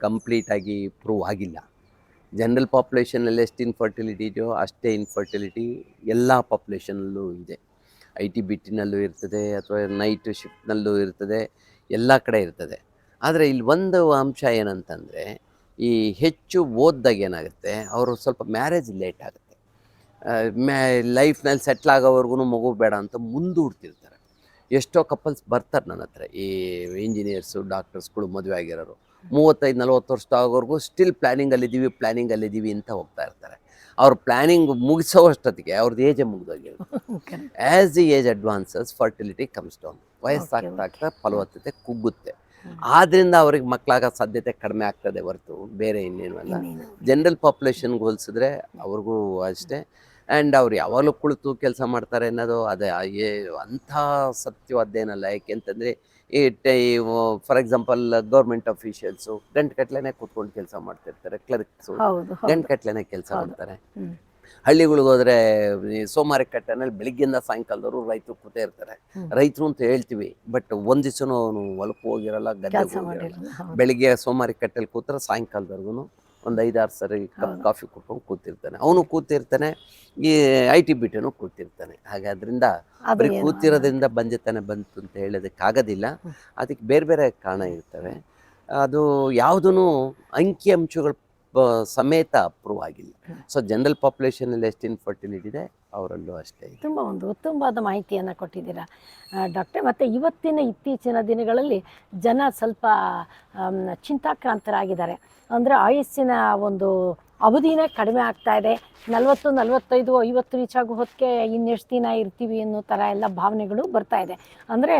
ಕಂಪ್ಲೀಟಾಗಿ ಪ್ರೂವ್ ಆಗಿಲ್ಲ. ಜನರಲ್ ಪಾಪ್ಯುಲೇಷನಲ್ಲಿ ಎಷ್ಟು ಇನ್ಫರ್ಟಿಲಿಟಿ ಇದೆಯೋ ಅಷ್ಟೇ ಇನ್ಫರ್ಟಿಲಿಟಿ ಎಲ್ಲ ಪಾಪ್ಯುಲೇಷನಲ್ಲೂ ಇದೆ. ಐ ಟಿ ಬಿಟ್ಟಿನಲ್ಲೂ ಇರ್ತದೆ, ಅಥವಾ ನೈಟ್ ಶಿಫ್ಟ್ನಲ್ಲೂ ಇರ್ತದೆ, ಎಲ್ಲ ಕಡೆ ಇರ್ತದೆ. ಆದರೆ ಇಲ್ಲಿ ಒಂದು ಅಂಶ ಏನಂತಂದರೆ, ಈ ಹೆಚ್ಚು ಓದ್ದಾಗ ಏನಾಗುತ್ತೆ, ಅವರು ಸ್ವಲ್ಪ ಮ್ಯಾರೇಜ್ ಲೇಟ್ ಆಗುತ್ತೆ. ಮ್ಯಾ ಲೈಫ್ನಲ್ಲಿ ಸೆಟ್ಲ್ ಆಗೋವರೆಗೂ ಮಗು ಬೇಡ ಅಂತ ಮುಂದೂಡ್ತಿರ್ತಾರೆ. ಎಷ್ಟೋ ಕಪಲ್ಸ್ ಬರ್ತಾರೆ ನನ್ನ ಹತ್ರ. ಈ ಇಂಜಿನಿಯರ್ಸು ಡಾಕ್ಟರ್ಸ್ಗಳು ಮದುವೆ ಆಗಿರೋರು. ಮೂವತ್ತೈದು ನಲ್ವತ್ತು ವರ್ಷ ಆಗೋವರೆಗೂ ಸ್ಟಿಲ್ ಪ್ಲ್ಯಾನಿಂಗಲ್ಲಿದ್ದೀವಿ ಪ್ಲ್ಯಾನಿಂಗಲ್ಲಿದ್ದೀವಿ ಅಂತ ಹೋಗ್ತಾ ಇರ್ತಾರೆ. ಅವ್ರ ಪ್ಲ್ಯಾನಿಂಗ್ ಮುಗಿಸೋ ಅಷ್ಟೊತ್ತಿಗೆ ಅವ್ರದ್ದು ಏಜೇ ಮುಗಿದೋಗಿರುತ್ತೆ. As the age advances fertility comes down ವಯಸ್ಸಾಗ್ತಾ ಆಗ್ತಾ ಫಲವತ್ತತೆ ಕುಗ್ಗುತ್ತೆ. ಆದ್ದರಿಂದ ಅವ್ರಿಗೆ ಮಕ್ಕಳಾಗೋ ಸಾಧ್ಯತೆ ಕಡಿಮೆ ಆಗ್ತದೆ ಹೊರತು. ಬೇರೆ ಇನ್ನೇನು ಅಲ್ಲ? ಜನರಲ್ ಪಾಪ್ಯುಲೇಷನ್ಗೆ ಹೋಲಿಸಿದ್ರೆ ಅವ್ರಿಗೂ ಅಷ್ಟೇ. ಆ್ಯಂಡ್ ಅವ್ರು ಯಾವಾಗಲೂ ಕುಳಿತು ಕೆಲಸ ಮಾಡ್ತಾರೆ ಅನ್ನೋದು ಅದೇ ಏ ಅಂಥ ಸತ್ಯವಾದ್ದೇನಲ್ಲ ಯಾಕೆಂತಂದರೆ ಈ ಟೈ ಫಾರ್ ಎಕ್ಸಾಂಪಲ್ ಗೌರ್ಮೆಂಟ್ ಅಫಿಷಿಯಲ್ಸು ಗಂಟು ಕಟ್ಲೆನೆ ಕೂತ್ಕೊಂಡು ಕೆಲಸ ಮಾಡ್ತಿರ್ತಾರೆ ಕ್ಲರ್ಕ್ಸು ಗಂಟು ಕಟ್ಲೆನೆ ಕೆಲಸ ಮಾಡ್ತಾರೆ. ಹಳ್ಳಿಗಳಿಗೆ ಹೋದ್ರೆ ಈ ಸೋಮಾರಿ ಕಟ್ಟನಲ್ಲಿ ಬೆಳಿಗ್ಗೆಯಿಂದ ಸಾಯಂಕಾಲದವರು ರೈತರು ಕೂತೇ ಇರ್ತಾರೆ. ರೈತರು ಅಂತ ಹೇಳ್ತೀವಿ ಬಟ್ ಒಂದ್ ದಿವಸನೂ ಅವನು ಹೊಲಕ್ಕೆ ಹೋಗಿರಲ್ಲ ಗದ್ದೆ ಹೋಗಿರಲ್ಲ. ಬೆಳಿಗ್ಗೆ ಸೋಮಾರಿ ಕಟ್ಟಲ್ಲಿ ಕೂತ್ರೆ ಸಾಯಂಕಾಲದವರೆಗೂ ಒಂದು ಐದಾರು ಸರಿ ಕಪ್ ಕಾಫಿ ಕುಡ್ಕೊಂಡು ಕೂತಿರ್ತಾನೆ. ಅವನು ಕೂತಿರ್ತಾನೆ ಈ ಐ ಟಿ ಬಿಟನು ಕೂತಿರ್ತಾನೆ. ಹಾಗೆ ಅದರಿಂದ ಅದು ಬರೀ ಕೂತಿರೋದ್ರಿಂದ ಬಂಜತನ ಬಂತು ಅಂತ ಹೇಳೋದಕ್ಕಾಗೋದಿಲ್ಲ. ಆಗೋದಿಲ್ಲ ಅದಕ್ಕೆ ಬೇರೆ ಬೇರೆ ಕಾರಣ ಇರ್ತವೆ. ಅದು ಯಾವುದೂ ಅಂಕಿಅಂಶಗಳು ಪ- ಸಮೇತ ಅಪ್ರೂವ್ ಆಗಿಲ್ಲ. ಸೊ ಜನರಲ್ ಪಾಪ್ಯುಲೇಷನಲ್ಲಿ ಎಷ್ಟು ಇನ್ಫರ್ಟಿಲಿಟಿ ಇದೆ ಅವರಲ್ಲೂ ಅಷ್ಟೇ ಇದೆ. ತುಂಬ ಒಂದು ಉತ್ತಮವಾದ ಮಾಹಿತಿಯನ್ನು ಕೊಟ್ಟಿದ್ದೀರಾ. ಡಾಕ್ಟರ್ ಮತ್ತು ಇವತ್ತಿನ ಇತ್ತೀಚಿನ ದಿನಗಳಲ್ಲಿ ಜನ ಸ್ವಲ್ಪ ಚಿಂತಾಕ್ರಾಂತರಾಗಿದ್ದಾರೆ. ಅಂದರೆ ಆಯಸ್ಸಿನ ಒಂದು ಅವಧಿನೇ ಕಡಿಮೆ ಆಗ್ತಾ ಇದೆ. ನಲವತ್ತು, ನಲವತ್ತೈದು, ಐವತ್ತು ರೀಚ್ ಆಗೋ ಹೊತ್ತಿಗೆ ಇನ್ನೆಷ್ಟು ದಿನ ಇರ್ತೀವಿ ಅನ್ನೋ ಥರ ಎಲ್ಲ ಭಾವನೆಗಳು ಬರ್ತಾ ಇದೆ. ಅಂದರೆ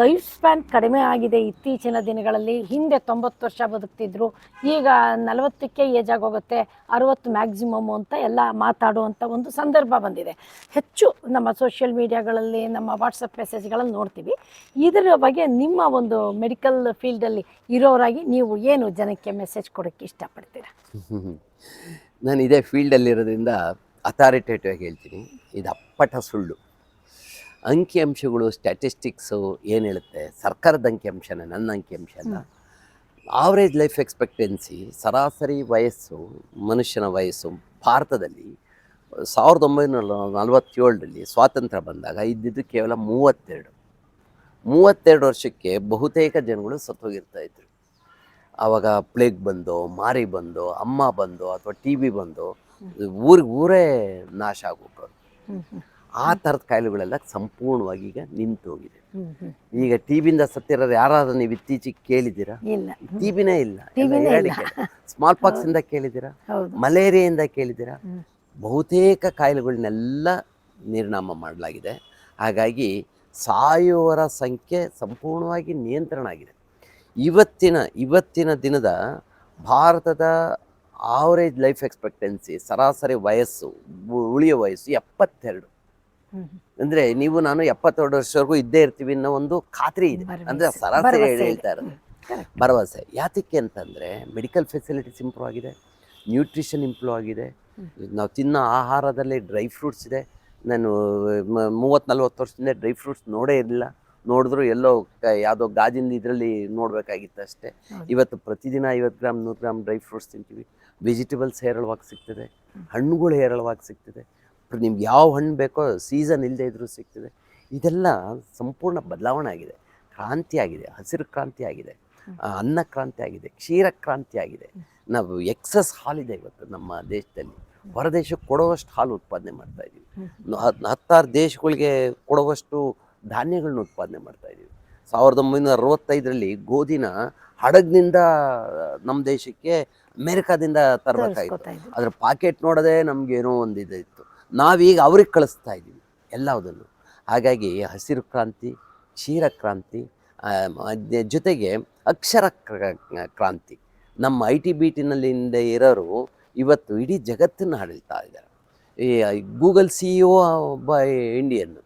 ಲೈಫ್ ಸ್ಪ್ಯಾನ್ ಕಡಿಮೆ ಆಗಿದೆ ಇತ್ತೀಚಿನ ದಿನಗಳಲ್ಲಿ. ಹಿಂದೆ ತೊಂಬತ್ತು ವರ್ಷ ಬದುಕ್ತಿದ್ರು. ಈಗ ನಲವತ್ತಕ್ಕೆ ಏಜ್ ಆಗೋಗುತ್ತೆ. ಅರವತ್ತು ಮ್ಯಾಕ್ಸಿಮಮ್ ಅಂತ ಎಲ್ಲ ಮಾತಾಡುವಂಥ ಒಂದು ಸಂದರ್ಭ ಬಂದಿದೆ. ಹೆಚ್ಚು ನಮ್ಮ ಸೋಷಿಯಲ್ ಮೀಡಿಯಾಗಳಲ್ಲಿ ನಮ್ಮ ವಾಟ್ಸಪ್ ಮೆಸೇಜ್ಗಳಲ್ಲಿ ನೋಡ್ತೀವಿ. ಇದರ ಬಗ್ಗೆ ನಿಮ್ಮ ಒಂದು ಮೆಡಿಕಲ್ ಫೀಲ್ಡಲ್ಲಿ ಇರೋರಾಗಿ ನೀವು ಏನು ಜನಕ್ಕೆ ಮೆಸೇಜ್ ಕೊಡೋಕ್ಕೆ ಇಷ್ಟಪಡ್ತೀರಾ? ನಾನು ಇದೇ ಫೀಲ್ಡಲ್ಲಿರೋದ್ರಿಂದ ಅಥಾರಿಟೇಟಿವ್ ಹೇಳ್ತೀನಿ. ಇದು ಅಪ್ಪಟ ಸುಳ್ಳು. ಅಂಕಿಅಂಶಗಳು ಸ್ಟ್ಯಾಟಿಸ್ಟಿಕ್ಸು ಏನು ಹೇಳುತ್ತೆ? ಸರ್ಕಾರದ ಅಂಕಿಅಂಶನ ನನ್ನ ಅಂಕಿಅಂಶ ಅಲ್ಲ ಆವ್ರೇಜ್ ಲೈಫ್ ಎಕ್ಸ್ಪೆಕ್ಟೆನ್ಸಿ ಸರಾಸರಿ ವಯಸ್ಸು, ಮನುಷ್ಯನ ವಯಸ್ಸು ಭಾರತದಲ್ಲಿ ಸಾವಿರದ ಒಂಬೈನೂರ ನಲವತ್ತೇಳರಲ್ಲಿ ಸ್ವಾತಂತ್ರ್ಯ ಬಂದಾಗ ಇದ್ದಿದ್ದು ಕೇವಲ ಮೂವತ್ತೆರಡು. ಮೂವತ್ತೆರಡು ವರ್ಷಕ್ಕೆ ಬಹುತೇಕ ಜನಗಳು ಸತ್ತೋಗಿರ್ತಾ ಇದ್ರು. ಆವಾಗ ಪ್ಲೇಗ್ ಬಂದು ಮಾರಿ ಬಂದು ಅಮ್ಮ ಬಂದು ಅಥವಾ ಟಿ ಬಿ ಬಂದು ಊರಿಗೆ ಊರೇ ನಾಶ ಹ್ಞೂ ಆ ಥರದ ಕಾಯಿಲೆಗಳೆಲ್ಲ ಸಂಪೂರ್ಣವಾಗಿ ಈಗ ನಿಂತು ಹೋಗಿದೆ. ಈಗ ಟಿ ಬಿಯಿಂದ ಸತ್ತಿರೋರು ಯಾರಾದ್ರೂ ನೀವು ಇತ್ತೀಚೆಗೆ ಕೇಳಿದ್ದೀರಾ? ಇಲ್ಲ. ಟಿ ಬಿನೇ ಇಲ್ಲ. ಸ್ಮಾಲ್ ಪಾಕ್ಸ್ ಇಂದ ಕೇಳಿದ್ದೀರಾ? ಹೌದು. ಮಲೇರಿಯಾದಿಂದ ಕೇಳಿದ್ದೀರಾ. ಬಹುತೇಕ ಕಾಯಿಲೆಗಳನ್ನೆಲ್ಲ ನಿರ್ಣಾಮ ಮಾಡಲಾಗಿದೆ. ಹಾಗಾಗಿ ಸಾಯುವವರ ಸಂಖ್ಯೆ ಸಂಪೂರ್ಣವಾಗಿ ನಿಯಂತ್ರಣ ಆಗಿದೆ. ಇವತ್ತಿನ ಇವತ್ತಿನ ದಿನದ ಭಾರತದ ಆವರೇಜ್ ಲೈಫ್ ಎಕ್ಸ್ಪೆಕ್ಟೆನ್ಸಿ ಸರಾಸರಿ ವಯಸ್ಸು ಉಳಿಯ ವಯಸ್ಸು ಎಪ್ಪತ್ತೆರಡು. ಅಂದ್ರೆ ನೀವು ನಾನು ಎಪ್ಪತ್ತೆರಡು ವರ್ಷವರೆಗೂ ಇದ್ದೇ ಇರ್ತೀವಿ ಅನ್ನೋ ಒಂದು ಖಾತ್ರಿ ಇದೆ. ಅಂದ್ರೆ ಸರಾಸರಿ ಹೇಳ್ತಾ. ಇರೋದು. ಭರವಸೆ. ಯಾತಕ್ಕೆ ಅಂತಂದರೆ ಮೆಡಿಕಲ್ ಫೆಸಿಲಿಟೀಸ್ ಇಂಪ್ರೂವ್ ಆಗಿದೆ. ನ್ಯೂಟ್ರಿಷನ್ ಇಂಪ್ರೂವ್ ಆಗಿದೆ. ನಾವು ತಿನ್ನೋ ಆಹಾರದಲ್ಲಿ ಡ್ರೈ ಫ್ರೂಟ್ಸ್ ಇದೆ. ನಾನು ಮೂವತ್ತು ನಲ್ವತ್ತು ವರ್ಷದಿಂದ ಡ್ರೈ ಫ್ರೂಟ್ಸ್ ನೋಡೇ ಇರಲಿಲ್ಲ. ನೋಡಿದ್ರು ಎಲ್ಲೋ ಯಾವುದೋ ಗಾಜಿನ ಇದರಲ್ಲಿ ನೋಡಬೇಕಾಗಿತ್ತು ಅಷ್ಟೇ. ಇವತ್ತು ಪ್ರತಿದಿನ ಐವತ್ತು ಗ್ರಾಮ್ ನೂರು ಗ್ರಾಮ್ ಡ್ರೈ ಫ್ರೂಟ್ಸ್ ತಿಂತೀವಿ. ವೆಜಿಟೇಬಲ್ಸ್ ಹೇರಳವಾಗಿ ಸಿಗ್ತದೆ. ಹಣ್ಣುಗಳು ಹೇರಳವಾಗಿ ಸಿಗ್ತದೆ. ನಿಮ್ಗೆ ಯಾವ ಹಣ್ಣು ಬೇಕೋ ಸೀಸನ್ ಇಲ್ಲದೆ ಇದ್ರೂ ಸಿಗ್ತದೆ. ಇದೆಲ್ಲ ಸಂಪೂರ್ಣ ಬದಲಾವಣೆ ಆಗಿದೆ. ಕ್ರಾಂತಿ ಆಗಿದೆ. ಹಸಿರು ಕ್ರಾಂತಿ ಆಗಿದೆ. ಅನ್ನ ಕ್ರಾಂತಿ ಆಗಿದೆ. ಕ್ಷೀರ ಕ್ರಾಂತಿ ಆಗಿದೆ. ನಾವು ಎಕ್ಸಸ್ ಹಾಲಿದೆ ಇವತ್ತು ನಮ್ಮ ದೇಶದಲ್ಲಿ. ಹೊರದೇಶಕ್ಕೆ ಕೊಡುವಷ್ಟು ಹಾಲು ಉತ್ಪಾದನೆ ಮಾಡ್ತಾ ಇದ್ದೀವಿ ಹತ್ತಾರು ದೇಶಗಳಿಗೆ ಕೊಡುವಷ್ಟು ಧಾನ್ಯಗಳನ್ನ ಉತ್ಪಾದನೆ ಮಾಡ್ತಾ ಇದ್ದೀವಿ. ಸಾವಿರದ ಒಂಬೈನೂರ ಅರವತ್ತೈದರಲ್ಲಿ ಗೋಧಿನ ಹಡಗ್ನಿಂದ ನಮ್ಮ ದೇಶಕ್ಕೆ ಅಮೇರಿಕಾದಿಂದ ತರಬೇಕಾಗಿತ್ತು ಅದರ ಪಾಕೆಟ್ ನೋಡದೆ ನಮಗೇನೋ ಒಂದು ಇದಿತ್ತು. ನಾವೀಗ ಅವ್ರಿಗೆ ಕಳಿಸ್ತಾ ಇದ್ದೀವಿ ಎಲ್ಲದನ್ನು ಹಾಗಾಗಿ ಹಸಿರು ಕ್ರಾಂತಿ ಕ್ಷೀರ ಕ್ರಾಂತಿ ಜೊತೆಗೆ ಅಕ್ಷರ ಕ್ರ- ಕ್ರಾಂತಿ. ನಮ್ಮ ಐ ಟಿ ಬಿ ಟಿನಲ್ಲಿಂದ ಇರೋರು ಇವತ್ತು ಇಡೀ ಜಗತ್ತನ್ನು ಆಳ್ತಾ ಇದ್ದಾರೆ. ಈ Google C E O by Indian.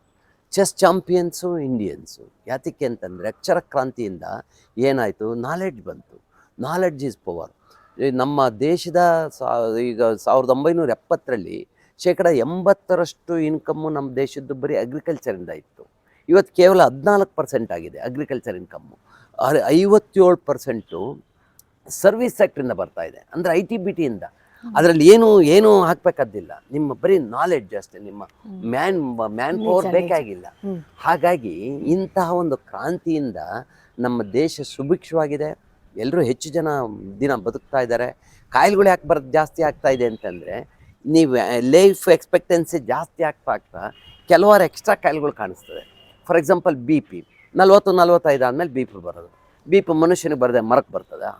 Chess champions, Indians. ಯಾತಕ್ಕೆ ಅಂತಂದರೆ ಅಕ್ಷರ ಕ್ರಾಂತಿಯಿಂದ ಏನಾಯಿತು? ನಾಲೆಡ್ಜ್ ಬಂತು. ನಾಲೆಡ್ಜ್ ಈಸ್ ಪವರ್ ನಮ್ಮ ದೇಶದ ಸಾ, ಈಗ ಸಾವಿರದ ಒಂಬೈನೂರ ಎಪ್ಪತ್ತರಲ್ಲಿ ಶೇಕಡ ಎಂಬತ್ತರಷ್ಟು ಇನ್ಕಮ್ಮು ನಮ್ಮ ದೇಶದ್ದು ಬರೀ ಅಗ್ರಿಕಲ್ಚರಿಂದ ಇತ್ತು. ಇವತ್ತು ಕೇವಲ ಹದಿನಾಲ್ಕು ಪರ್ಸೆಂಟ್ ಆಗಿದೆ ಅಗ್ರಿಕಲ್ಚರ್ ಇನ್ಕಮ್ಮು ಐವತ್ತೇಳು ಪರ್ಸೆಂಟು ಸರ್ವಿಸ್ ಸೆಕ್ಟ್ರಿಂದ ಬರ್ತಾ ಇದೆ. ಅಂದರೆ ಐ ಟಿ ಬಿ ಟಿಯಿಂದ ಅದರಲ್ಲಿ ಏನು ಏನು ಹಾಕ್ಬೇಕಾದ್ದಿಲ್ಲ. ನಿಮ್ಮ ಬರೀ ನಾಲೆಡ್ಜ್ ಅಷ್ಟೇ ನಿಮ್ಮ ಮ್ಯಾನ್ ಮ್ಯಾನ್ ಪವರ್. ಬೇಕಾಗಿಲ್ಲ. ಹಾಗಾಗಿ ಇಂತಹ ಒಂದು ಕ್ರಾಂತಿಯಿಂದ ನಮ್ಮ ದೇಶ ಸುಭಿಕ್ಷವಾಗಿದೆ. ಎಲ್ಲರೂ ಹೆಚ್ಚು ಜನ ದಿನ ಬದುಕ್ತಾ ಇದ್ದಾರೆ. ಕಾಯಿಲೆಗಳು ಯಾಕೆ ಬರೋದು ಜಾಸ್ತಿ ಆಗ್ತಾ ಇದೆ ಅಂತಂದರೆ ನೀವು ಲೈಫ್ ಎಕ್ಸ್ಪೆಕ್ಟೆನ್ಸಿ ಜಾಸ್ತಿ ಆಗ್ತಾ ಆಗ್ತಾ ಕೆಲವಾರು ಎಕ್ಸ್ಟ್ರಾ ಕಾಯಿಲೆಗಳು ಕಾಣಿಸ್ತದೆ. ಫಾರ್ ಎಕ್ಸಾಂಪಲ್ ಬಿ ಪಿ ನಲ್ವತ್ತು ನಲ್ವತ್ತೈದು ಆದಮೇಲೆ ಬಿ ಪಿ ಬರೋದು. ಬಿ ಪಿ ಮನುಷ್ಯನಿಗೆ ಬರದೆ ಮರಕ್ಕೆ ಬರ್ತದೆ.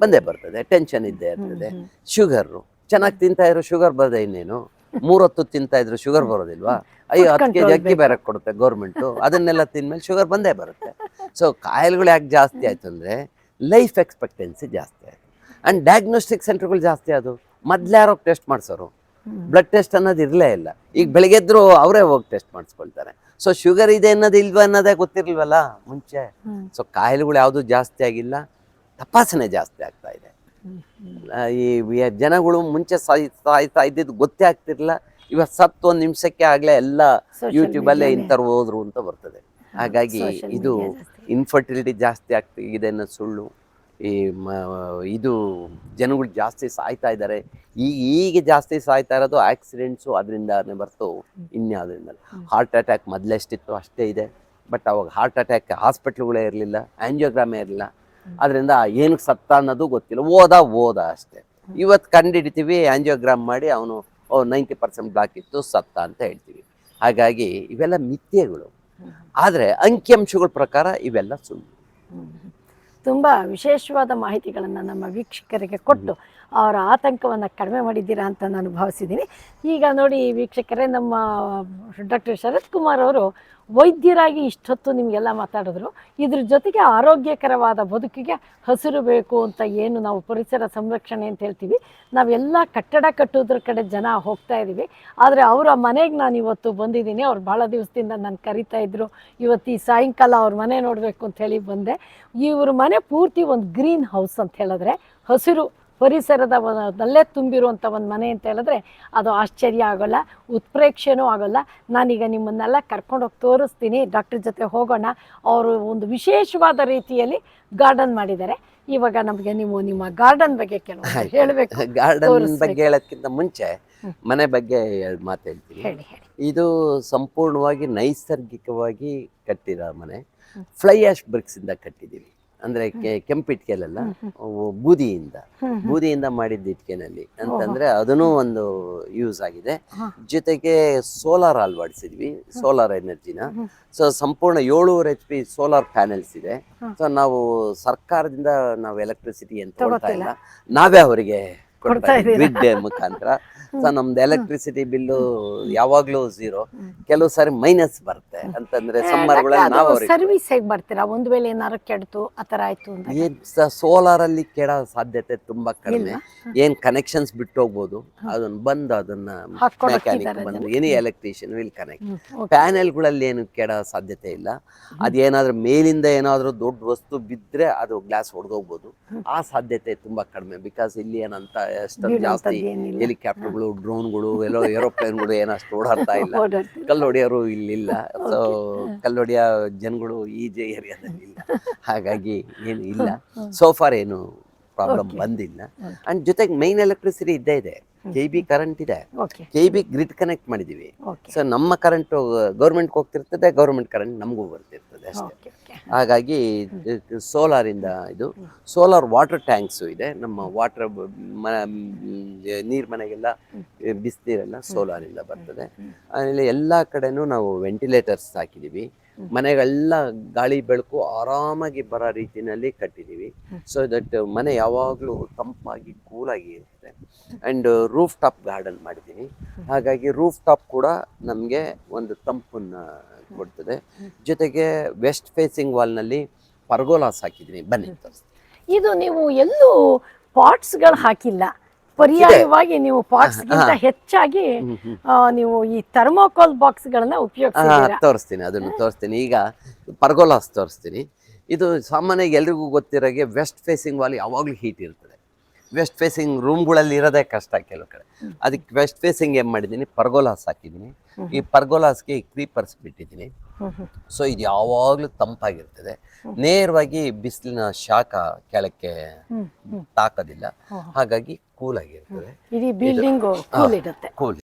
ಬಂದೇ ಬರ್ತದೆ ಟೆನ್ಷನ್ ಇದ್ದೇ ಇರ್ತದೆ. ಶುಗರು ಚೆನ್ನಾಗಿ ತಿಂತಾ ಇರೋ ಶುಗರ್ ಬರದೆ ಇನ್ನೇನು? ಮೂರೊತ್ತು ತಿಂತಾ ಇದ್ರು ಶುಗರ್ ಬರೋದಿಲ್ವಾ? ಅಯ್ಯೋ ಹತ್ತು ಕೆ ಜಿ ಅಕ್ಕಿ ಬೇರೆ ಕೊಡುತ್ತೆ ಗೌರ್ಮೆಂಟು ಅದನ್ನೆಲ್ಲ ತಿಂದ್ಮೇಲೆ ಶುಗರ್ ಬಂದೇ ಬರುತ್ತೆ. ಸೊ ಕಾಯಿಲೆಗಳು ಯಾಕೆ ಜಾಸ್ತಿ ಆಯ್ತು ಅಂದ್ರೆ ಲೈಫ್ ಎಕ್ಸ್ಪೆಕ್ಟೆನ್ಸಿ ಜಾಸ್ತಿ ಆಯಿತು. ಅಂಡ್ ಡಯಾಗ್ನೋಸ್ಟಿಕ್ ಸೆಂಟರ್ಗಳು ಜಾಸ್ತಿ ಅದು. ಮೊದ್ಲು ಯಾರೋ ಟೆಸ್ಟ್ ಮಾಡಿಸೋರು. ಬ್ಲಡ್ ಟೆಸ್ಟ್ ಅನ್ನೋದು ಇರಲೇ ಇಲ್ಲ. ಈಗ ಬೆಳಿಗ್ಗೆ ಎದ್ರು ಅವರೇ ಹೋಗಿ ಟೆಸ್ಟ್ ಮಾಡಿಸ್ಕೊಳ್ತಾರೆ. ಸೊ ಶುಗರ್ ಇದೆ ಅನ್ನೋದು ಇಲ್ವಾ ಅನ್ನೋದೇ ಗೊತ್ತಿರಲ್ವಲ್ಲ ಮುಂಚೆ. ಸೊ ಕಾಯಿಲೆಗಳು ಯಾವುದು ಜಾಸ್ತಿ ಆಗಿಲ್ಲ. ತಪಾಸಣೆ ಜಾಸ್ತಿ ಆಗ್ತಾ ಇದೆ. ಈ ಜನಗಳು ಮುಂಚೆ ಸಾಯ್ ಸಾಯ್ತಾ ಇದ್ದಿದ್ದು ಗೊತ್ತೇ ಆಗ್ತಿರ್ಲಿಲ್ಲ. ಇವತ್ತು ಸತ್ತು ಒಂದು ನಿಮಿಷಕ್ಕೆ ಆಗಲೇ ಎಲ್ಲ ಯೂಟ್ಯೂಬಲ್ಲೇ. ಇಂಥವ್ರು ಹೋದ್ರು ಅಂತ ಬರ್ತದೆ. ಹಾಗಾಗಿ ಇದು. ಇನ್ಫರ್ಟಿಲಿಟಿ ಜಾಸ್ತಿ ಆಗ್ತಿದೆ ಅನ್ನೋ ಸುಳ್ಳು. ಈ ಮ ಇದು ಜನಗಳು ಜಾಸ್ತಿ ಸಾಯ್ತಾ ಇದ್ದಾರೆ. ಈಗ ಈಗ ಜಾಸ್ತಿ ಸಾಯ್ತಾ ಇರೋದು ಆಕ್ಸಿಡೆಂಟ್ಸು ಅದರಿಂದ ಬರ್ತು. ಇನ್ಯಾವುದರಿಂದ. ಹಾರ್ಟ್ ಅಟ್ಯಾಕ್ ಮೊದಲೆಷ್ಟಿತ್ತು ಅಷ್ಟೇ ಇದೆ. ಬಟ್ ಅವಾಗ ಹಾರ್ಟ್ ಅಟ್ಯಾಕ್ ಹಾಸ್ಪಿಟ್ಲ್ಗಳೇ ಇರಲಿಲ್ಲ ಆ್ಯಂಜಿಯೋಗ್ರಾಮೇ ಇರಲಿಲ್ಲ. ಅದರಿಂದ ಏನಕ್ಕೆ ಸತ್ತ ಅನ್ನೋದು ಗೊತ್ತಿಲ್ಲ ಓದ ಓದ ಅಷ್ಟೇ ಇವತ್ತು ಕಂಡಿಡಿತೀವಿ ಆಂಜಿಯೋಗ್ರಾಮ್ ಮಾಡಿ ಅವನು ನೈಂಟಿ ಪರ್ಸೆಂಟ್ ಬ್ಲಾಕ್ ಇತ್ತು, ಸತ್ತ ಅಂತ ಹೇಳ್ತೀವಿ ಹಾಗಾಗಿ ಇವೆಲ್ಲ ಮಿಥ್ಯೆಗಳು. ಆದರೆ ಅಂಕಿಅಂಶಗಳ ಪ್ರಕಾರ ಇವೆಲ್ಲ ಸುಳ್ಳು. ತುಂಬ ವಿಶೇಷವಾದ ಮಾಹಿತಿಗಳನ್ನು ನಮ್ಮ ವೀಕ್ಷಕರಿಗೆ ಕೊಟ್ಟು ಅವರ ಆತಂಕವನ್ನು ಕಡಿಮೆ ಮಾಡಿದ್ದೀರಾ ಅಂತ ನಾನು ಭಾವಿಸಿದ್ದೀನಿ ಈಗ ನೋಡಿ ವೀಕ್ಷಕರೇ, ನಮ್ಮ ಡಾಕ್ಟರ್ ಶರತ್ ಕುಮಾರ್ ಅವರು ವೈದ್ಯರಾಗಿ ಇಷ್ಟೊತ್ತು ನಿಮಗೆಲ್ಲ ಮಾತಾಡಿದ್ರು. ಇದ್ರ ಜೊತೆಗೆ ಆರೋಗ್ಯಕರವಾದ ಬದುಕಿಗೆ ಹಸಿರು ಬೇಕು ಅಂತ ಏನು ನಾವು ಪರಿಸರ ಸಂರಕ್ಷಣೆ ಅಂತ ಹೇಳ್ತೀವಿ. ನಾವೆಲ್ಲ ಕಟ್ಟಡ ಕಟ್ಟೋದ್ರ ಕಡೆ ಜನ ಹೋಗ್ತಾ ಇದ್ದೀವಿ. ಆದರೆ ಅವರ ಮನೆಗೆ ನಾನು ಇವತ್ತು ಬಂದಿದ್ದೀನಿ. ಅವ್ರು ಭಾಳ ದಿವಸದಿಂದ ನಾನು ಕರಿತಾ ಇದ್ರು. ಇವತ್ತು ಈ ಸಾಯಂಕಾಲ ಅವ್ರ ಮನೆ ನೋಡಬೇಕು ಅಂತ ಹೇಳಿ ಬಂದೆ. ಇವ್ರ ಮನೆ ಪೂರ್ತಿ ಒಂದು ಗ್ರೀನ್ ಹೌಸ್ ಅಂತ ಹೇಳಿದ್ರೆ ಹಸಿರು ಪರಿಸರದ ನಲ್ಲೇ ತುಂಬಿರುವಂಥ ಒಂದು ಮನೆ ಅಂತ ಹೇಳಿದ್ರೆ ಅದು ಆಶ್ಚರ್ಯ ಆಗೋಲ್ಲ ಉತ್ಪ್ರೇಕ್ಷೆನೂ ಆಗೋಲ್ಲ. ನಾನೀಗ ನಿಮ್ಮನ್ನೆಲ್ಲ ಕರ್ಕೊಂಡೋಗಿ ತೋರಿಸ್ತೀನಿ. ಡಾಕ್ಟ್ರ್ ಜೊತೆ ಹೋಗೋಣ. ಅವರು ಒಂದು ವಿಶೇಷವಾದ ರೀತಿಯಲ್ಲಿ ಗಾರ್ಡನ್ ಮಾಡಿದ್ದಾರೆ. ಇವಾಗ ನಮಗೆ ನೀವು ನಿಮ್ಮ ಗಾರ್ಡನ್ ಬಗ್ಗೆ ಕೆಲವು ಹೇಳಬೇಕು. ಗಾರ್ಡನ್. ಬಗ್ಗೆ ಹೇಳೋದ್ಕಿಂತ ಮುಂಚೆ ಮನೆ ಬಗ್ಗೆ ಎರಡು ಮಾತು ಹೇಳ್ತೀನಿ. ಹೇಳಿ ಹೇಳಿ. ಇದು ಸಂಪೂರ್ಣವಾಗಿ ನೈಸರ್ಗಿಕವಾಗಿ ಕಟ್ಟಿರೋ ಮನೆ. ಫ್ಲೈ ಆಶ್ ಬ್ರಿಕ್ಸಿಂದ ಕಟ್ಟಿದ್ದೀವಿ. ಅಂದ್ರೆ ಕೆಂಪು. ಅವು ಬೂದಿಯಿಂದ. ಬೂದಿಯಿಂದ ಮಾಡಿದ್ದ ಇಟ್ಕೆನಲ್ಲಿ. ಅಂತಂದ್ರೆ ಅದನ್ನು ಒಂದು ಯೂಸ್ ಆಗಿದೆ. ಜೊತೆಗೆ ಸೋಲಾರ್ ಅಳವಡಿಸಿದ್ವಿ ಸೋಲಾರ್ ಎನರ್ಜಿನ. ಸೊ ಸಂಪೂರ್ಣ ಏಳುವರೆ ಎಚ್ ಪಿ ಸೋಲಾರ್ ಪ್ಯಾನೆಲ್ಸ್ ಇದೆ. ಸೊ ನಾವು ಸರ್ಕಾರದಿಂದ ನಾವು ಎಲೆಕ್ಟ್ರಿಸಿಟಿ ಅಂತ ತಗೊಳ್ತಾ ಇಲ್ಲ. ನಾವೇ ಅವರಿಗೆ ಕೊಡ್ತಾ? ಗ್ರಿಡ್ ಮುಖಾಂತರ. ಸೊ ನಮ್ದು ಎಲೆಕ್ಟ್ರಿಸಿಟಿ ಬಿಲ್ಲು ಯಾವಾಗ್ಲೂ ಝೀರೋ ಕೆಲವು ಸಾರಿ ಮೈನಸ್ ಬರುತ್ತೆ. ಅಂತಂದ್ರೆ ಸಮ್ಮರ್ಗಳಲ್ಲಿ ನಾವು ಸರ್ವಿಸ್ ಹೇಗೆ ಬರ್ತೀರಾ? ಒಂದು ವೇಳೆ ಏನಾರು ಕೆಡ್ತು ಆತರ ಆಯ್ತು ಏನ್ ಸೋಲಾರ್ ಅಲ್ಲಿ ಕೆಡೋ ಸಾಧ್ಯತೆ ತುಂಬಾ ಕಡಿಮೆ? ಏನ್ ಕನೆಕ್ಷನ್ಸ್ ಬಿಟ್ಟು ಹೋಗ್ಬೋದು. ಅದನ್ನ ಬಂದು ಅದನ್ನ ಮೆಕ್ಯಾನಿಕ್ ಬಂದು. ಎನಿ ಎಲೆಕ್ಟ್ರಿಷಿಯನ್ ವಿಲ್ ಕನೆಕ್ಟ್ ಪ್ಯಾನೆಲ್ಗಳಲ್ಲಿ ಪ್ಯಾನೆಲ್ಗಳಲ್ಲಿ ಏನು ಕೆಡೋ ಸಾಧ್ಯತೆ ಇಲ್ಲ. ಅದೇನಾದ್ರೂ ಮೇಲಿಂದ ಏನಾದ್ರೂ ದೊಡ್ಡ ವಸ್ತು ಬಿದ್ರೆ ಅದು ಗ್ಲಾಸ್ ಹೊಡೆದೋಗ್ಬೋದು. ಆ ಸಾಧ್ಯತೆ ತುಂಬಾ ಕಡಿಮೆ. ಬಿಕಾಸ್ ಇಲ್ಲಿ ಏನಂತ ಜಾಸ್ತಿ. ಹೆಲಿಕಾಪ್ಟರ್ಗಳು ಡ್ರೋನ್ಗಳು ಎಲ್ಲೋ ಏರೋಪ್ಲೇನ್ಗಳು ಏನಷ್ಟು ಓಡಾಡ್ತಾ ಇಲ್ಲ. ಕಲ್ಲೊಡೆಯರು ಕಲ್ಲು ಹೊಡೆಯೋರು ಇಲ್ಲಿಲ್ಲ. ಸೊ ಕಲ್ಲು ಹೊಡೆಯೋ ಜನಗಳು ಈ ಜೆ ಏರಿಯಾದಲ್ಲಿ ಇಲ್ಲ. ಹಾಗಾಗಿ ಏನು ಇಲ್ಲ. ಸೋಫಾರ್ ಏನು ಪ್ರಾಬ್ಲಮ್ ಬಂದಿಲ್ಲ. ಅಂಡ್ ಜೊತೆಗೆ ಮೈನ್ ಎಲೆಕ್ಟ್ರಿಸಿಟಿ ಇದ್ದೇ ಇದೆ. ಕೆ ಬಿ ಕರೆಂಟ್ ಇದೆ. ಕೆ ಬಿ ಗ್ರಿಡ್ ಕನೆಕ್ಟ್ ಮಾಡಿದೀವಿ. ಸೊ ನಮ್ಮ ಕರೆಂಟ್ ಗೌರ್ಮೆಂಟ್ ಹೋಗ್ತಿರ್ತದೆ ಗೌರ್ಮೆಂಟ್ ಕರೆಂಟ್ ನಮಗೂ ಬರ್ತಿರ್ತದೆ ಅಷ್ಟೇ. ಹಾಗಾಗಿ ಸೋಲಾರ್ ಸೋಲಾರಿಂದ ಇದು ಸೋಲಾರ್ ವಾಟರ್ ಟ್ಯಾಂಕ್ಸು ಇದೆ. ನಮ್ಮ ವಾಟರ್ ನೀರು ಮನೆಗೆಲ್ಲ ಬಿಸಿನೀರೆಲ್ಲ ಸೋಲಾರಿಂದ ಬರ್ತದೆ. ಆಮೇಲೆ ಎಲ್ಲ ಕಡೆನೂ ನಾವು ವೆಂಟಿಲೇಟರ್ಸ್ ಹಾಕಿದ್ದೀವಿ ಮನೆಗೆಲ್ಲ ಗಾಳಿ ಬೆಳಕು ಆರಾಮಾಗಿ ಬರೋ ರೀತಿಯಲ್ಲಿ ಕಟ್ಟಿದ್ದೀವಿ. ಸೊ ದಟ್ ಮನೆ ಯಾವಾಗಲೂ ತಂಪಾಗಿ ಕೂಲಾಗಿ ಇರುತ್ತೆ. ಆ್ಯಂಡ್ ರೂಫ್ ಟಾಪ್ ಗಾರ್ಡನ್ ಮಾಡಿದ್ದೀನಿ ಹಾಗಾಗಿ ರೂಫ್ ಟಾಪ್ ಕೂಡ ನಮಗೆ ಒಂದು ತಂಪನ್ನು ಕೊಡ್ತದೆ. ಜೊತೆಗೆ ವೆಸ್ಟ್ ಫೇಸಿಂಗ್ ವಾಲ್ನಲ್ಲಿ ಪರ್ಗೋಲಾಸ್ ಹಾಕಿದ್ದೀನಿ. ಬನ್ನಿ. ಇದು ನೀವು ಎಲ್ಲೂ ಪಾಟ್ಸ್ಗಳು ಹಾಕಿಲ್ಲ. ಪರ್ಯಾಯವಾಗಿ ನೀವು ಪಾಟ್ಸ್ಗಿಂತ ಹೆಚ್ಚಾಗಿ ನೀವು ಈ ಥರ್ಮೋಕೋಲ್ ಬಾಕ್ಸ್ ಗಳನ್ನ ಉಪಯೋಗಿಸಿದ್ದೀರಾ? ತೋರಿಸ್ತೀನಿ ಅದನ್ನು ತೋರಿಸ್ತೀನಿ. ಈಗ ಪರ್ಗೋಲಾಸ್ ತೋರಿಸ್ತೀನಿ. ಇದು ಸಾಮಾನ್ಯ ಎಲ್ರಿಗೂ ಗೊತ್ತಿರೋಗೆ ವೆಸ್ಟ್ ಫೇಸಿಂಗ್ ವಾಲ್ ಯಾವಾಗಲೂ ಹೀಟ್ ಇರ್ತದೆ. ವೆಸ್ಟ್ ಫೇಸಿಂಗ್ ರೂಮ್ಗಳಲ್ಲಿ ಇರೋದೇ ಕಷ್ಟ ಕೆಲವು ಕಡೆ. ಅದಕ್ಕೆ ವೆಸ್ಟ್ ಫೇಸಿಂಗ್ ಏನು ಮಾಡಿದ್ದೀನಿ? ಪರ್ಗೋಲಾಸ್ ಹಾಕಿದ್ದೀನಿ. ಈ ಪರ್ಗೋಲಾಸ್ಗೆ ಕ್ರೀಪರ್ಸ್ ಬಿಟ್ಟಿದ್ದೀನಿ. ಸೊ ಇದು ಯಾವಾಗಲೂ ತಂಪಾಗಿರ್ತದೆ. ನೇರವಾಗಿ ಬಿಸಿಲಿನ ಶಾಖ ಕೆಳಕ್ಕೆ ತಾಕೋದಿಲ್ಲ. ಹಾಗಾಗಿ ಕೂಲ್ ಆಗಿರ್ತದೆ. ಇಡೀ ಬಿಲ್ಡಿಂಗ್ ಕೂಲ್ ಇರುತ್ತೆ. ಕೂಲ್.